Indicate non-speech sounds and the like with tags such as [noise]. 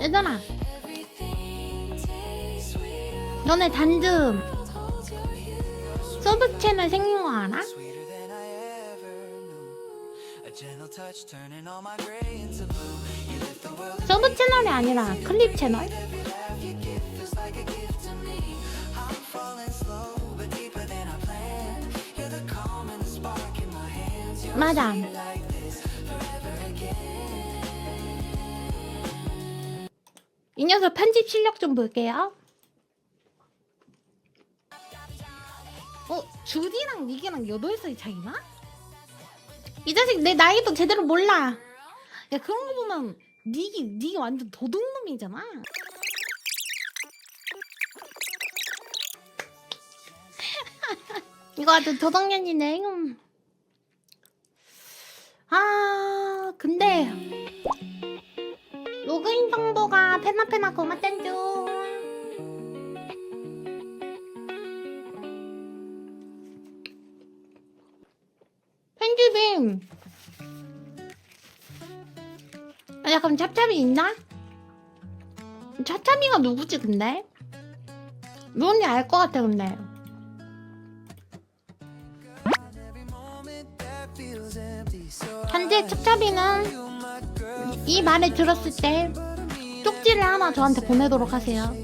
얘들아 너네 단즘 서브 채널 생긴 거 알아? 서브 채널이 아니라 클립 채널? like 이 녀석 편집 실력 좀 볼게요 어? 주디랑 니기랑 8살 차이나? 이 자식 내 나이도 제대로 몰라 야 그런 거 보면 니기 니기 완전 도둑놈이잖아 [laughs] 이거 아주 도덕년이네 음. 페나페나 고맙단 중 편집이 아, 약간 찹찹이 있나? 찹찹이가 누구지 근데? 누군지 알 것 같아 근데 현재 찹찹이는 이 말을 들었을 때 쪽지를 하나 저한테 보내도록 하세요